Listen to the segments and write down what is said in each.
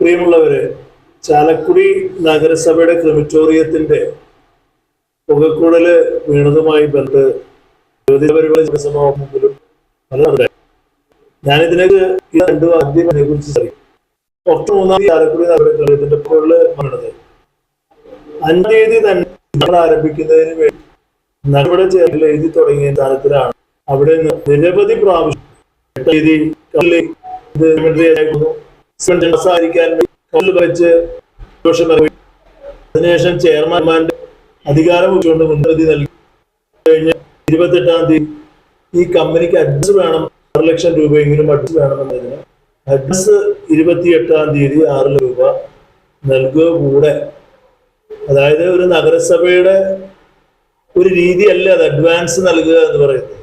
പ്രിയമുള്ളവരെ ചാലക്കുടി നഗരസഭയുടെ ക്രിമിറ്റോറിയത്തിന്റെ പുകക്കൂടൽ വീണതുമായി ബന്ധ ജ്യോതി പരിപാടി ഈ രണ്ടു ആദ്യം കുറിച്ച് അറിയും ഒക്ടോബർ മൂന്നാം തീയതി ചാലക്കുടി നഗരത്തിന്റെ പുകകളിൽ വീണത്. അഞ്ചാം തീയതി തന്നെ ആരംഭിക്കുന്നതിന് വേണ്ടി നടപടി ചേർന്ന് എഴുതി തുടങ്ങിയ സ്ഥാനത്തിലാണ്. അവിടെ നിന്ന് നിരവധി പ്രാവശ്യം സംസാരിക്കാൻ വെച്ച് അതിനുശേഷം ചെയർമാൻമാരുടെ അധികാരം വെച്ചുകൊണ്ട് മുൻപതി നൽകി. കഴിഞ്ഞ ഇരുപത്തെട്ടാം തീയതി ഈ കമ്പനിക്ക് അഡ്രസ് വേണം. ആറ് ലക്ഷം രൂപയെങ്കിലും അഡ്രസ് വേണമെന്നതിന്. അഡ്രസ് ഇരുപത്തിയെട്ടാം തീയതി ആറ് രൂപ നൽകുക കൂടെ. അതായത് ഒരു നഗരസഭയുടെ ഒരു രീതിയല്ല അത് അഡ്വാൻസ് നൽകുക എന്ന് പറയുന്നത്.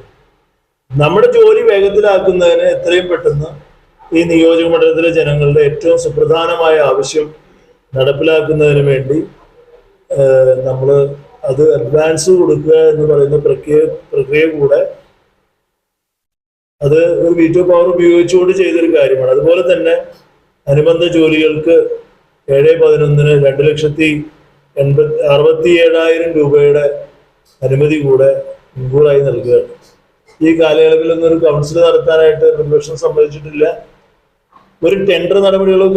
നമ്മുടെ ജോലി വേഗത്തിലാക്കുന്നതിന് എത്രയും പെട്ടെന്ന് ഈ നിയോജക മണ്ഡലത്തിലെ ജനങ്ങളുടെ ഏറ്റവും സുപ്രധാനമായ ആവശ്യം നടപ്പിലാക്കുന്നതിന് വേണ്ടി നമ്മൾ അത് അഡ്വാൻസ് കൊടുക്കുക എന്ന് പറയുന്ന പ്രക്രിയ പ്രക്രിയ കൂടെ അത് ഒരു വീറ്റോ പവർ ഉപയോഗിച്ചുകൊണ്ട് ചെയ്തൊരു കാര്യമാണ്. അതുപോലെ തന്നെ അനുബന്ധ ജോലികൾക്ക് ഏഴ് പതിനൊന്നിന് രണ്ട് ലക്ഷത്തി എൺപത്തി അറുപത്തി ഏഴായിരം രൂപയുടെ അനുമതി കൂടെ മുൻകൂറായി നൽകുകയാണ്. ഈ കാലയളവിലൊന്നും ഒരു കൗൺസിൽ നടത്താനായിട്ട് പ്രതിപക്ഷം സമ്മതിച്ചിട്ടില്ല. ഒരു ടെൻഡർ നടപടികളും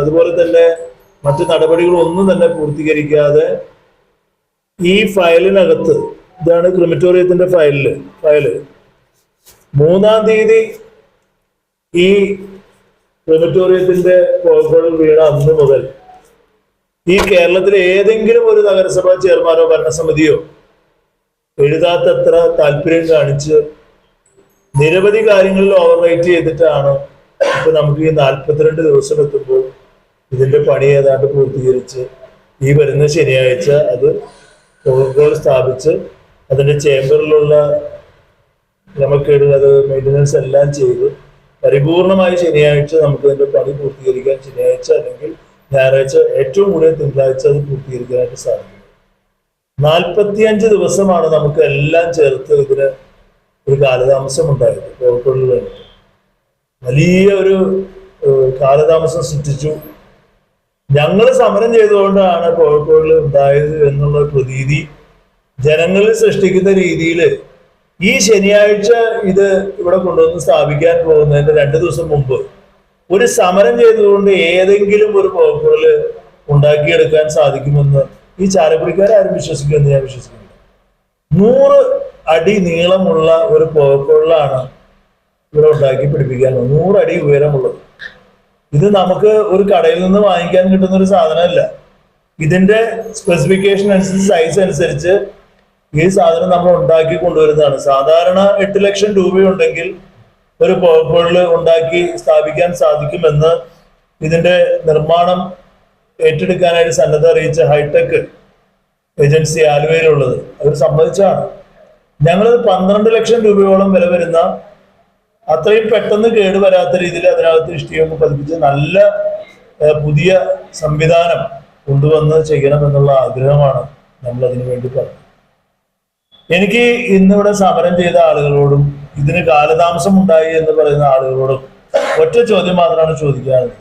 അതുപോലെ തന്നെ മറ്റു നടപടികളൊന്നും തന്നെ പൂർത്തീകരിക്കാതെ ഈ ഫയലിനകത്ത് ഇതാണ് ക്രിമിറ്റോറിയത്തിന്റെ ഫയലിൽ ഫയൽ. മൂന്നാം തീയതി ഈ ക്രിമിറ്റോറിയത്തിന്റെ കോഴിക്കോട് വീണ അന്ന് മുതൽ ഈ കേരളത്തിലെ ഏതെങ്കിലും ഒരു നഗരസഭാ ചെയർമാനോ ഭരണസമിതിയോ എഴുതാത്തത്ര താല്പര്യം കാണിച്ച് നിരവധി കാര്യങ്ങളിൽ ഓവർ റൈറ്റ് ചെയ്തിട്ടാണ് ഇപ്പൊ നമുക്ക് ഈ നാൽപ്പത്തിരണ്ട് ദിവസം എത്തുമ്പോൾ ഇതിന്റെ പണി ഏതാണ്ട് പൂർത്തീകരിച്ച് ഈ വരുന്ന ശനിയാഴ്ച അത് പ്രോട്ടോകോൾ സ്ഥാപിച്ച് അതിന്റെ ചേംബറിലുള്ള ക്രമക്കേട് അത് മെയിന്റനൻസ് എല്ലാം ചെയ്ത് പരിപൂർണമായി ശനിയാഴ്ച നമുക്ക് ഇതിന്റെ പണി പൂർത്തീകരിക്കാൻ ശനിയാഴ്ച അല്ലെങ്കിൽ ഞായറാഴ്ച ഏറ്റവും കൂടിയ തിങ്കളാഴ്ച അത് പൂർത്തീകരിക്കാനായിട്ട് സാധിക്കും. നാൽപ്പത്തിയഞ്ച് ദിവസമാണ് നമുക്ക് എല്ലാം ചേർത്ത് ഇതിന് ഒരു കാലതാമസം ഉണ്ടായത് കോഴിക്കോടിൽ വേണ്ടിയിട്ട് വലിയ ഒരു കാലതാമസം സൃഷ്ടിച്ചു. ഞങ്ങൾ സമരം ചെയ്തുകൊണ്ടാണ് കോഴിക്കോടിൽ ഉണ്ടായത് എന്നുള്ള പ്രതീതി ജനങ്ങളിൽ സൃഷ്ടിക്കുന്ന രീതിയിൽ ഈ ശനിയാഴ്ച ഇത് ഇവിടെ കൊണ്ടുവന്ന് സ്ഥാപിക്കാൻ പോകുന്നതിന്റെ രണ്ടു ദിവസം മുമ്പ് ഒരു സമരം ചെയ്തുകൊണ്ട് ഏതെങ്കിലും ഒരു പോക്കുകൾ ഉണ്ടാക്കിയെടുക്കാൻ സാധിക്കുമെന്ന് ഈ ചാലക്കുടിക്കാരും വിശ്വസിക്കുമെന്ന് ഞാൻ വിശ്വസിക്കുന്നു നൂറ് അടി നീളമുള്ള ഒരു കോഴിക്കോടിലാണ് ഇവിടെ ഉണ്ടാക്കി പിടിപ്പിക്കാൻ നൂറടി ഉയരമുള്ളത്. ഇത് നമുക്ക് ഒരു കടയിൽ നിന്ന് വാങ്ങിക്കാൻ കിട്ടുന്ന ഒരു സാധനമല്ല. ഇതിന്റെ സ്പെസിഫിക്കേഷൻ അനുസരിച്ച് സൈസ് അനുസരിച്ച് ഈ സാധനം നമ്മൾ ഉണ്ടാക്കി കൊണ്ടുവരുന്നതാണ്. സാധാരണ എട്ട് ലക്ഷം രൂപയുണ്ടെങ്കിൽ ഒരു പോളിൽ ഉണ്ടാക്കി സ്ഥാപിക്കാൻ സാധിക്കുമെന്ന് ഇതിന്റെ നിർമ്മാണം ഏറ്റെടുക്കാനായിട്ട് സന്നദ്ധ അറിയിച്ച ഹൈടെക് ഏജൻസി ആലുവയിലുള്ളത്. അവർ സമ്മതിച്ചാണ് ഞങ്ങൾ പന്ത്രണ്ട് ലക്ഷം രൂപയോളം വില വരുന്ന അത്രയും പെട്ടെന്ന് കേടുവരാത്ത രീതിയിൽ അതിനകത്ത് ഇഷ്ടികയൊക്കെ പതിപ്പിച്ച് നല്ല പുതിയ സംവിധാനം കൊണ്ടുവന്ന് ചെയ്യണം എന്നുള്ള ആഗ്രഹമാണ് നമ്മൾ അതിനു വേണ്ടി പറഞ്ഞത്. എനിക്ക് ഇന്നിവിടെ സമരം ചെയ്ത ആളുകളോടും ഇതിന് കാലതാമസം ഉണ്ടായി എന്ന് പറയുന്ന ആളുകളോടും ഒറ്റ ചോദ്യം മാത്രമാണ് ചോദിക്കാറുള്ളത്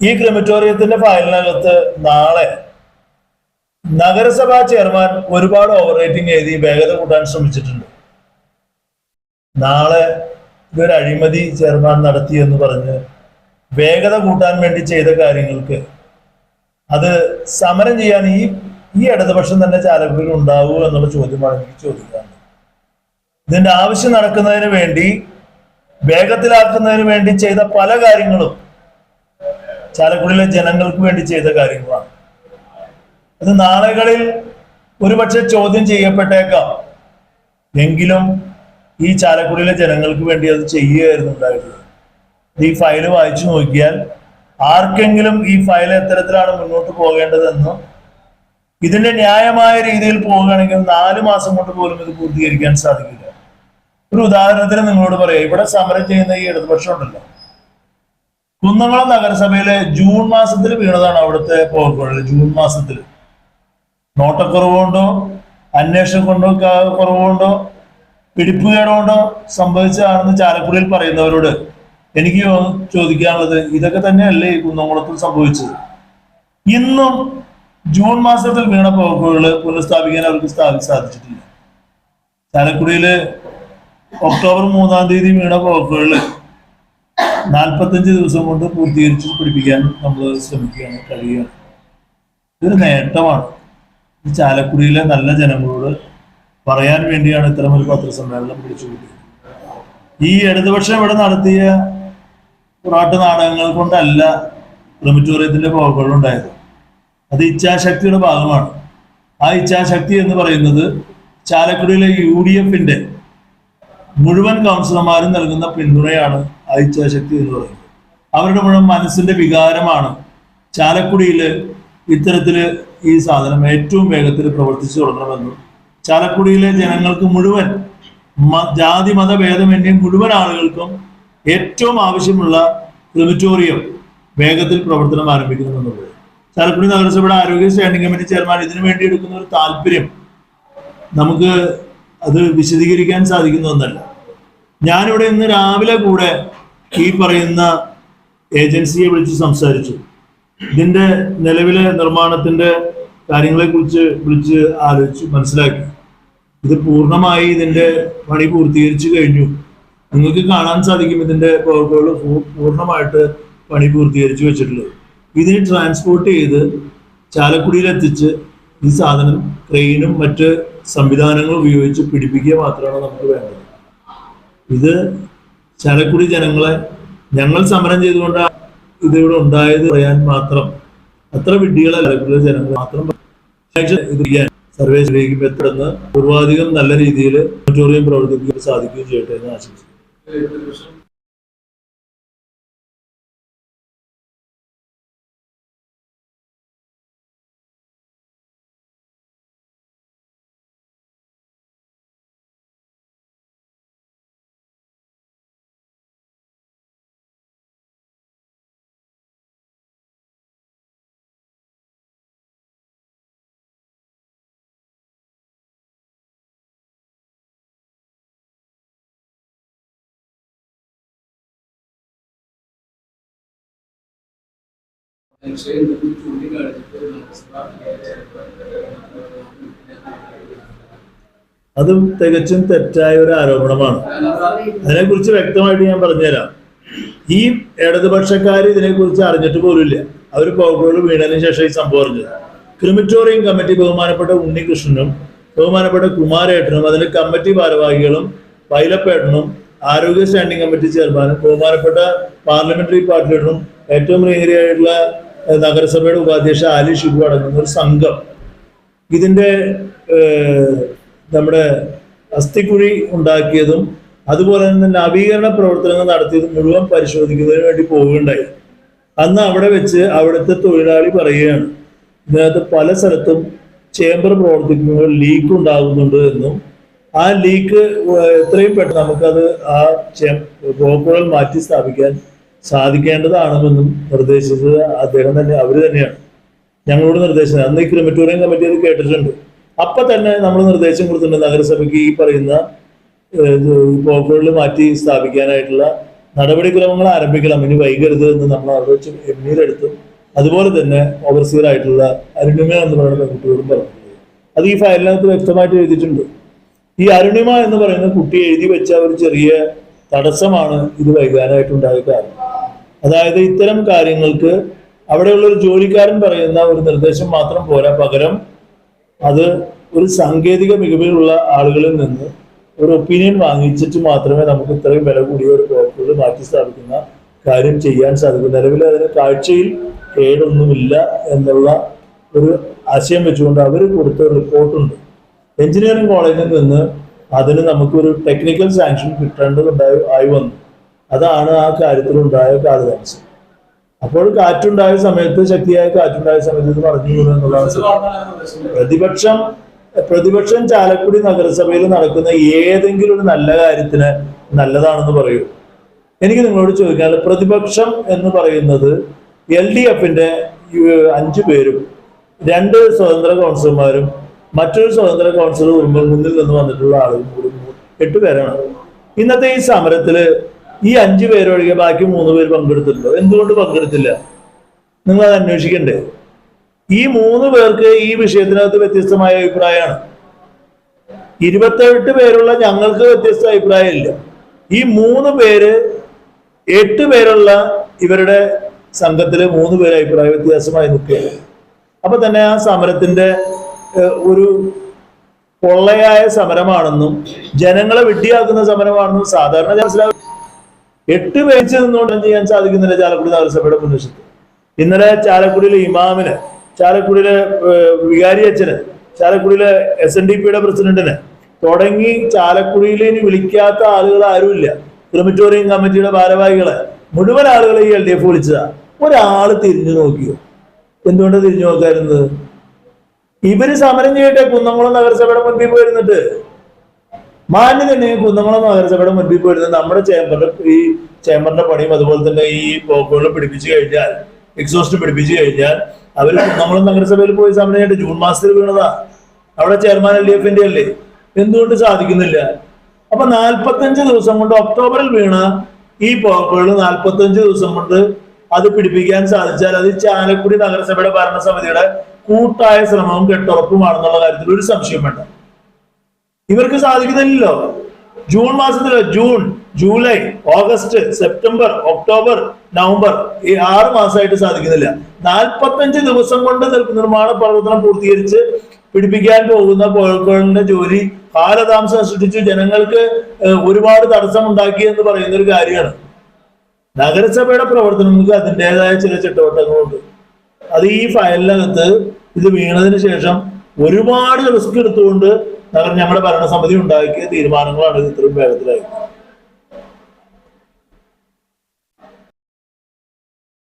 ഈ ക്രിമിറ്റോറിയത്തിന്റെ ഫയലിനകത്ത് നാളെ നഗരസഭാ ചെയർമാൻ ഒരുപാട് ഓവർ റേറ്റിംഗ് എഴുതി വേഗത കൂട്ടാൻ ശ്രമിച്ചിട്ടുണ്ട്. നാളെ ഇതൊരു അഴിമതി ചെയർമാൻ നടത്തി എന്ന് പറഞ്ഞ് വേഗത കൂട്ടാൻ വേണ്ടി ചെയ്ത കാര്യങ്ങൾക്ക് അത് സമരം ചെയ്യാൻ ഈ ഈ ഇടതുപക്ഷം തന്നെ ചാലക്കുടിയിൽ ഉണ്ടാവൂ എന്നുള്ള ചോദ്യമാണ് എനിക്ക് ചോദിക്കാനുള്ളത്. ഇതിന്റെ ആവശ്യം നടക്കുന്നതിന് വേണ്ടി വേഗത്തിലാക്കുന്നതിന് വേണ്ടി ചെയ്ത പല കാര്യങ്ങളും ചാലക്കുടിയിലെ ജനങ്ങൾക്ക് വേണ്ടി ചെയ്ത കാര്യങ്ങളാണ്. അത് നാളുകളിൽ ഒരുപക്ഷെ ചോദ്യം ചെയ്യപ്പെട്ടേക്കാം. എങ്കിലും ഈ ചാലക്കുടിയിലെ ജനങ്ങൾക്ക് വേണ്ടി അത് ചെയ്യുകയായിരുന്നു ഉണ്ടായിരുന്നത്. ഈ ഫയൽ വായിച്ചു നോക്കിയാൽ ആർക്കെങ്കിലും ഈ ഫയൽ എത്തരത്തിലാണ് മുന്നോട്ട് പോകേണ്ടതെന്നും ഇതിന്റെ ന്യായമായ രീതിയിൽ പോവുകയാണെങ്കിൽ നാല് മാസം കൊണ്ട് പോലും ഇത് പൂർത്തീകരിക്കാൻ സാധിക്കില്ല. ഒരു ഉദാഹരണത്തിന് നിങ്ങളോട് പറയാം ഇവിടെ സമരം ചെയ്യുന്ന ഈ ഇടതുപക്ഷം ഉണ്ടല്ലോ. കുന്നംകുളം നഗരസഭയിലെ ജൂൺ മാസത്തിൽ വീണതാണ് അവിടുത്തെ പോകുള്ളത് ജൂൺ മാസത്തിൽ. നോട്ടക്കുറവുകൊണ്ടോ അന്വേഷണം കൊണ്ടോ ക- കുറവുകൊണ്ടോ പിടിപ്പുകേട് കൊണ്ടോ സംഭവിച്ചതാണെന്ന് ചാലക്കുടിയിൽ പറയുന്നവരോട് എനിക്ക് ചോദിക്കാനുള്ളത് ഇതൊക്കെ തന്നെയല്ലേ ഈ കുന്നംകുളത്തിൽ സംഭവിച്ചത്? ഇന്നും ജൂൺ മാസത്തിൽ വീണ പോക്കുകൾ പുനഃസ്ഥാപിക്കാൻ അവർക്ക് സാധിച്ചിട്ടില്ല. ചാലക്കുടിയിൽ ഒക്ടോബർ മൂന്നാം തീയതി വീണ പോക്കുകളിൽ നാൽപ്പത്തഞ്ച് ദിവസം കൊണ്ട് പൂർത്തീകരിച്ച് പിടിപ്പിക്കാൻ നമ്മൾ ശ്രമിക്കുകയാണ് കഴിയുകയാണ്. ഇതൊരു നേട്ടമാണ്. ചാലക്കുടിയിലെ നല്ല ജനങ്ങളോട് പറയാൻ വേണ്ടിയാണ് ഇത്തരമൊരു പത്രസമ്മേളനം വിളിച്ചു കൂട്ടിയത് ഈ ഇടതുപക്ഷം ഇവിടെ നടത്തിയ പുറാട്ട് നാടകങ്ങൾ കൊണ്ടല്ല ക്രിമിറ്റോറിയത്തിന്റെ പോക്കുകൾ ഉണ്ടായത്. അത് ഇച്ഛാശക്തിയുടെ ഭാഗമാണ്. ആ ഇച്ഛാശക്തി എന്ന് പറയുന്നത് ചാലക്കുടിയിലെ യു ഡി എഫിന്റെ മുഴുവൻ കൗൺസിലർമാരും നൽകുന്ന പിന്തുണയാണ് ആ ഇച്ഛാശക്തി എന്ന് പറയുന്നത്. അവരുടെ മുഴുവൻ മനസ്സിന്റെ വികാരമാണ് ചാലക്കുടിയിൽ ഇത്തരത്തിൽ ഈ സാധനം ഏറ്റവും വേഗത്തിൽ പ്രവർത്തിച്ചു തുടങ്ങണമെന്നും ചാലക്കുടിയിലെ ജനങ്ങൾക്ക് മുഴുവൻ ജാതി മത ഭേദമന്യേ മുഴുവൻ ആളുകൾക്കും ഏറ്റവും ആവശ്യമുള്ള ക്രിമിറ്റോറിയം വേഗത്തിൽ പ്രവർത്തനം ആരംഭിക്കണമെന്നുള്ളത് ചാലക്കുടി നഗരസഭയുടെ ആരോഗ്യ സ്റ്റാൻഡിംഗ് കമ്മിറ്റി ചെയർമാൻ ഇതിനു വേണ്ടി എടുക്കുന്ന ഒരു താല്പര്യം നമുക്ക് അത് വിശദീകരിക്കാൻ സാധിക്കുന്ന ഒന്നല്ല. ഞാനിവിടെ ഇന്ന് രാവിലെ കൂടെ ഈ പറയുന്ന ഏജൻസിയെ വിളിച്ച് സംസാരിച്ചു. ഇതിന്റെ നിലവിലെ നിർമ്മാണത്തിന്റെ കാര്യങ്ങളെ കുറിച്ച് വിളിച്ച് ആലോചിച്ച് മനസ്സിലാക്കി. ഇത് പൂർണമായി ഇതിന്റെ പണി പൂർത്തീകരിച്ചു കഴിഞ്ഞു. നിങ്ങൾക്ക് കാണാൻ സാധിക്കും ഇതിന്റെ പവർകൾ പൂർണമായിട്ട് പണി പൂർത്തീകരിച്ചു വെച്ചിട്ടുള്ളത്. ഇതിന് ട്രാൻസ്പോർട്ട് ചെയ്ത് ചാലക്കുടിയിൽ എത്തിച്ച് ഈ സാധനം ട്രെയിനും മറ്റ് സംവിധാനങ്ങളും ഉപയോഗിച്ച് പിടിപ്പിക്കുക മാത്രമാണ് നമുക്ക് വേണ്ടത്. ഇത് ചാലക്കുടി ജനങ്ങളെ ഞങ്ങൾ സമരം ചെയ്തുകൊണ്ട് ഇതിവിടെ ഉണ്ടായത് പറയാൻ മാത്രം അത്ര വിഡ്ഢികളല്ല. ചാലക്കുടി ജനങ്ങൾ മാത്രം ഇത് ചെയ്യാൻ സർവേസിലേക്ക് എത്തുന്ന പൂർവാധികം നല്ല രീതിയിൽ ഓഡിറ്റോറിയം പ്രവർത്തിപ്പിക്കാൻ സാധിക്കുകയും ചെയ്യട്ടെ എന്ന് ആശംസിക്കുന്നു. അതും തികച്ചും തെറ്റായ ഒരു ആരോപണമാണ്. അതിനെക്കുറിച്ച് വ്യക്തമായിട്ട് ഞാൻ പറഞ്ഞുതരാം. ഈ ഇടതുപക്ഷക്കാർ ഇതിനെക്കുറിച്ച് അറിഞ്ഞിട്ട് പോലുമില്ല. അവർ പോകുകയുള്ളൂ വീണതിന് ശേഷം ഈ സംഭവം അറിഞ്ഞത്. ക്രിമിറ്റോറിയം കമ്മിറ്റി ബഹുമാനപ്പെട്ട ഉണ്ണികൃഷ്ണനും ബഹുമാനപ്പെട്ട കുമാരേട്ടനും അതിന്റെ കമ്മിറ്റി ഭാരവാഹികളും പൈലപ്പേട്ടനും ആരോഗ്യ സ്റ്റാൻഡിംഗ് കമ്മിറ്റി ചെയർമാനും ബഹുമാനപ്പെട്ട പാർലമെന്ററി പാർട്ടി ലീഡറും ഏറ്റവും പ്രിയങ്കരിയായിട്ടുള്ള ഏഹ്, നഗരസഭയുടെ ഉപാധ്യക്ഷ ആലി ഷിബു അടങ്ങുന്ന ഒരു സംഘം. ഇതിന്റെ നമ്മുടെ അസ്ഥിക്കുഴി ഉണ്ടാക്കിയതും അതുപോലെ തന്നെ നവീകരണ പ്രവർത്തനങ്ങൾ നടത്തിയതും മുഴുവൻ പരിശോധിക്കുന്നതിന് വേണ്ടി പോവുകയുണ്ടായി. അന്ന് അവിടെ വെച്ച് അവിടുത്തെ തൊഴിലാളി പറയുകയാണ് ഇതിനകത്ത് പല സ്ഥലത്തും ചേംബർ പ്രവർത്തിക്കുമ്പോൾ ലീക്ക് ഉണ്ടാകുന്നുണ്ട് എന്നും ആ ലീക്ക് എത്രയും പെട്ടെന്ന് നമുക്കത് ആ ബ്ലോക്കുകൾ മാറ്റി സ്ഥാപിക്കാൻ സാധിക്കേണ്ടതാണെന്നും നിർദ്ദേശിച്ചത് അദ്ദേഹം തന്നെ അവർ തന്നെയാണ്. ഞങ്ങളോട് നിർദ്ദേശം അന്ന് ഈ ക്രിമറ്റോറിയം കമ്മിറ്റി അത് കേട്ടിട്ടുണ്ട്. അപ്പൊ തന്നെ നമ്മൾ നിർദ്ദേശം കൊടുത്തിട്ടുണ്ട് നഗരസഭയ്ക്ക് ഈ പറയുന്ന ബ്ലോക്കുകളിൽ മാറ്റി സ്ഥാപിക്കാനായിട്ടുള്ള നടപടിക്രമങ്ങൾ ആരംഭിക്കണം. ഇനി വൈകരുത് എന്ന് നമ്മൾ അവിടെ വെച്ച് എടുത്തു അതുപോലെ തന്നെ ഓവർസിയർ ആയിട്ടുള്ള അരുണിമ എന്ന് പറയുന്ന പെൺകുട്ടിയോടും പറഞ്ഞിട്ടുണ്ട്. അത് ഈ ഫയലിനകത്ത് വ്യക്തമായിട്ട് എഴുതിയിട്ടുണ്ട്. ഈ അരുണിമ എന്ന് പറയുന്ന കുട്ടി എഴുതി വെച്ച ഒരു ചെറിയ തടസ്സമാണ് ഇത് വൈകാനായിട്ടുണ്ടായ കാരണം. അതായത് ഇത്തരം കാര്യങ്ങൾക്ക് അവിടെയുള്ള ഒരു ജോലിക്കാരൻ പറയുന്ന ഒരു നിർദ്ദേശം മാത്രം പോരാ. പകരം അത് ഒരു സാങ്കേതിക മികവിലുള്ള ആളുകളിൽ നിന്ന് ഒരു ഒപ്പീനിയൻ വാങ്ങിച്ചിട്ട് മാത്രമേ നമുക്ക് ഇത്രയും വില കൂടിയ ഒരു പ്രോപ്പർട്ടി മാറ്റി സ്ഥാപിക്കുന്ന കാര്യം ചെയ്യാൻ സാധിക്കും. നിലവിൽ അതിന് കാഴ്ചയിൽ കേടൊന്നുമില്ല എന്നുള്ള ഒരു ആശയം വെച്ചുകൊണ്ട് അവർ കൊടുത്ത റിപ്പോർട്ടുണ്ട്. എഞ്ചിനീയറിംഗ് കോളേജിൽ നിന്ന് അതിന് നമുക്കൊരു ടെക്നിക്കൽ സാങ്ഷൻ കിട്ടേണ്ടതുണ്ടായി ആയി വന്നു. അതാണ് ആ കാര്യത്തിലുണ്ടായ കാലതാമസം. അപ്പോൾ കാറ്റുണ്ടായ സമയത്ത് ശക്തിയായ കാറ്റുണ്ടായ സമയത്ത് ഇത് പറഞ്ഞു എന്നുള്ളതാണ് പ്രതിപക്ഷം പ്രതിപക്ഷം ചാലക്കുടി നഗരസഭയിൽ നടക്കുന്ന ഏതെങ്കിലും ഒരു നല്ല കാര്യത്തിന് നല്ലതാണെന്ന് പറയൂ. എനിക്ക് നിങ്ങളോട് ചോദിക്കാൻ പ്രതിപക്ഷം എന്ന് പറയുന്നത് എൽ ഡി എഫിന്റെ അഞ്ചു പേരും രണ്ട് സ്വതന്ത്ര കൗൺസിലർമാരും മറ്റൊരു സ്വതന്ത്ര കൗൺസിലർ മുന്നിൽ നിന്ന് വന്നിട്ടുള്ള ആളുകളും കൂടി എട്ട് പേരാണ്. ഇന്നത്തെ ഈ സമരത്തിൽ ഈ അഞ്ചു പേരൊഴികെ ബാക്കി മൂന്ന് പേര് പങ്കെടുത്തിട്ടുണ്ടോ? എന്തുകൊണ്ട് പങ്കെടുത്തില്ല? നിങ്ങൾ അത് അന്വേഷിക്കണ്ടേ? ഈ മൂന്ന് പേർക്ക് ഈ വിഷയത്തിനകത്ത് വ്യത്യസ്തമായ അഭിപ്രായമാണ്. ഇരുപത്തെട്ട് പേരുള്ള ഞങ്ങൾക്ക് വ്യത്യസ്ത അഭിപ്രായമില്ല. ഈ മൂന്ന് പേര് എട്ട് പേരുള്ള ഇവരുടെ സംഘത്തിൽ മൂന്ന് പേര് അഭിപ്രായ വ്യത്യാസമായി നിൽക്കുകയാണ്. അപ്പൊ തന്നെ ആ സമരത്തിന്റെ ഒരു പൊള്ളയായ സമരമാണെന്നും ജനങ്ങളെ വിഡ്ഢിയാക്കുന്ന സമരമാണെന്നും സാധാരണ മനസ്സിലാവും എട്ട് പേച്ച് നിന്നുകൊണ്ട് ചെയ്യാൻ സാധിക്കുന്നില്ല ചാലക്കുടി നഗരസഭയുടെ മുൻവശത്ത്? ഇന്നലെ ചാലക്കുടിയിലെ ഇമാമിന് ചാലക്കുടിയിലെ വികാരി അച്ഛന് ചാലക്കുടിയിലെ എസ് എൻ ഡി പിയുടെ പ്രസിഡന്റിന് തുടങ്ങി ചാലക്കുടിയിൽ ഇനി വിളിക്കാത്ത ആളുകൾ ആരുമില്ല. ക്രിമിറ്റോറിയം കമ്മിറ്റിയുടെ ഭാരവാഹികളെ മുഴുവൻ ആളുകളെ ഈ എൽ ഡി എഫ് വിളിച്ചതാ. ഒരാൾ തിരിഞ്ഞു നോക്കിയോ? എന്തുകൊണ്ട് തിരിഞ്ഞു നോക്കാറുന്നത് ഇവർ സമരം ചെയ്യട്ടെ കുന്നംകുളം നഗരസഭയുടെ മുൻപിൽ പോയിരുന്നിട്ട്. മാന്യ തന്നെ കുന്നംകുളം നഗരസഭയുടെ മുൻപിൽ പോയിരുന്നത് നമ്മുടെ ചേംബറിന്റെ ഈ ചേംബറിന്റെ പണിയും അതുപോലെ തന്നെ ഈ പോക്കുകളും പിടിപ്പിച്ചു കഴിഞ്ഞാൽ എക്സോസ്റ്റ് പിടിപ്പിച്ചു കഴിഞ്ഞാൽ അവർ കുന്നംകുളം നഗരസഭയിൽ പോയി സമയത്ത് ജൂൺ മാസത്തിൽ വീണതാ. അവിടെ ചെയർമാൻ എൽ ഡി എഫിന്റെ അല്ലേ? എന്തുകൊണ്ട് സാധിക്കുന്നില്ല? അപ്പൊ നാൽപ്പത്തഞ്ച് ദിവസം കൊണ്ട് ഒക്ടോബറിൽ വീണ ഈ പോക്കുകൾ നാൽപ്പത്തഞ്ച് ദിവസം കൊണ്ട് അത് പിടിപ്പിക്കാൻ സാധിച്ചാൽ അത് ചാലക്കുടി നഗരസഭയുടെ ഭരണസമിതിയുടെ കൂട്ടായ ശ്രമവും കെട്ടുറപ്പുമാണെന്നുള്ള കാര്യത്തിൽ ഒരു സംശയം വേണ്ട. ഇവർക്ക് സാധിക്കുന്നില്ലല്ലോ. June മാസത്തിലോ June July August September October November ഈ ആറ് മാസമായിട്ട് സാധിക്കുന്നില്ല. നാൽപ്പത്തഞ്ച് ദിവസം കൊണ്ട് നിർ- നിർമ്മാണ പ്രവർത്തനം പൂർത്തീകരിച്ച് പിടിപ്പിക്കാൻ പോകുന്ന പോഴക്കുകളുടെ ജോലി കാലതാമസം സൃഷ്ടിച്ചു. ജനങ്ങൾക്ക് ഒരുപാട് തടസ്സം ഉണ്ടാക്കി എന്ന് പറയുന്ന ഒരു കാര്യമാണ്. നഗരസഭയുടെ പ്രവർത്തനങ്ങൾക്ക് അതിന്റെതായ ചില ചിട്ടവട്ടങ്ങളുണ്ട്. അത് ഈ ഫയലിനകത്ത് ഇത് വീണതിന് ശേഷം ഒരുപാട് റിസ്ക് എടുത്തുകൊണ്ട് നഗര ഞങ്ങളുടെ ഭരണസമിതി ഉണ്ടാക്കിയ തീരുമാനങ്ങളാണ് ഇത് ഇത്രയും വേഗത്തിലായത്